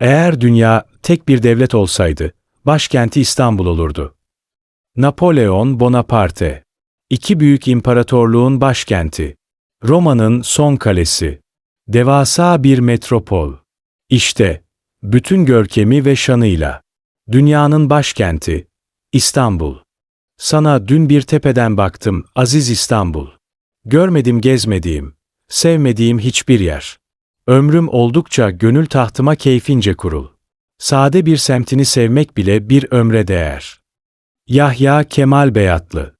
Eğer dünya tek bir devlet olsaydı, başkenti İstanbul olurdu. Napolyon Bonaparte İki büyük imparatorluğun başkenti. Roma'nın son kalesi. Devasa bir metropol. İşte, bütün görkemi ve şanıyla. Dünyanın başkenti. İstanbul. Sana dün bir tepeden baktım, aziz İstanbul. Görmedim gezmediğim, sevmediğim hiçbir yer. Ömrüm oldukça gönül tahtıma keyfince kurul. Sade bir semtini sevmek bile bir ömre değer. Yahya Kemal Beyatlı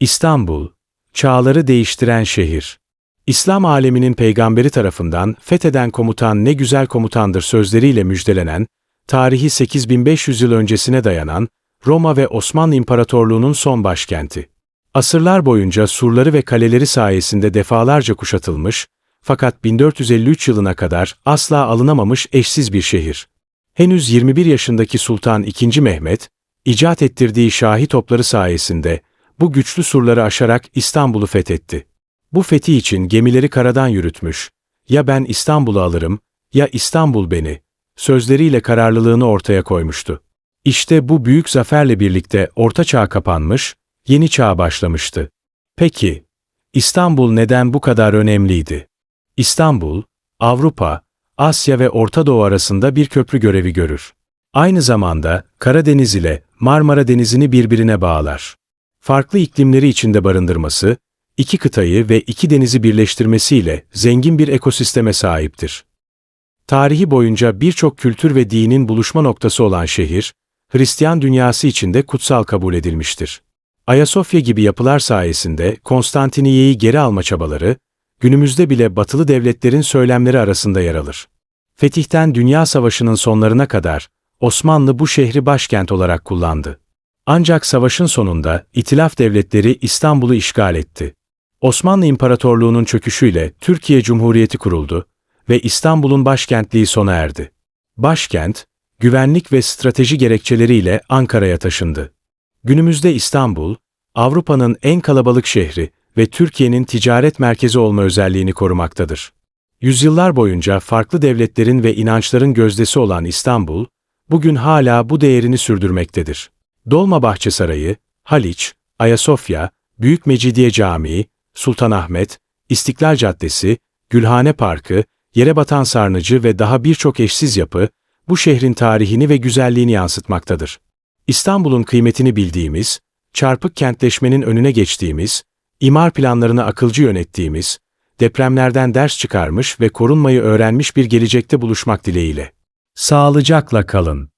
İstanbul, çağları değiştiren şehir. İslam aleminin peygamberi tarafından fetheden komutan ne güzel komutandır sözleriyle müjdelenen, tarihi 8500 yıl öncesine dayanan Roma ve Osmanlı İmparatorluğu'nun son başkenti. Asırlar boyunca surları ve kaleleri sayesinde defalarca kuşatılmış, fakat 1453 yılına kadar asla alınamamış eşsiz bir şehir. Henüz 21 yaşındaki Sultan II. Mehmet, icat ettirdiği şahi topları sayesinde bu güçlü surları aşarak İstanbul'u fethetti. Bu fethi için gemileri karadan yürütmüş, ya ben İstanbul'u alırım, ya İstanbul beni, sözleriyle kararlılığını ortaya koymuştu. İşte bu büyük zaferle birlikte Orta Çağ kapanmış, yeni çağ başlamıştı. Peki, İstanbul neden bu kadar önemliydi? İstanbul, Avrupa, Asya ve Orta Doğu arasında bir köprü görevi görür. Aynı zamanda Karadeniz ile Marmara Denizi'ni birbirine bağlar. Farklı iklimleri içinde barındırması, iki kıtayı ve iki denizi birleştirmesiyle zengin bir ekosisteme sahiptir. Tarihi boyunca birçok kültür ve dinin buluşma noktası olan şehir, Hristiyan dünyası içinde kutsal kabul edilmiştir. Ayasofya gibi yapılar sayesinde Konstantiniye'yi geri alma çabaları, günümüzde bile batılı devletlerin söylemleri arasında yer alır. Fetihten Dünya Savaşı'nın sonlarına kadar Osmanlı bu şehri başkent olarak kullandı. Ancak savaşın sonunda İtilaf devletleri İstanbul'u işgal etti. Osmanlı İmparatorluğu'nun çöküşüyle Türkiye Cumhuriyeti kuruldu ve İstanbul'un başkentliği sona erdi. Başkent, güvenlik ve strateji gerekçeleriyle Ankara'ya taşındı. Günümüzde İstanbul, Avrupa'nın en kalabalık şehri ve Türkiye'nin ticaret merkezi olma özelliğini korumaktadır. Yüzyıllar boyunca farklı devletlerin ve inançların gözdesi olan İstanbul, bugün hala bu değerini sürdürmektedir. Dolmabahçe Sarayı, Haliç, Ayasofya, Büyük Mecidiye Camii, Sultanahmet, İstiklal Caddesi, Gülhane Parkı, Yerebatan Sarnıcı ve daha birçok eşsiz yapı, bu şehrin tarihini ve güzelliğini yansıtmaktadır. İstanbul'un kıymetini bildiğimiz, çarpık kentleşmenin önüne geçtiğimiz, imar planlarını akılcı yönettiğimiz, depremlerden ders çıkarmış ve korunmayı öğrenmiş bir gelecekte buluşmak dileğiyle. Sağlıcakla kalın.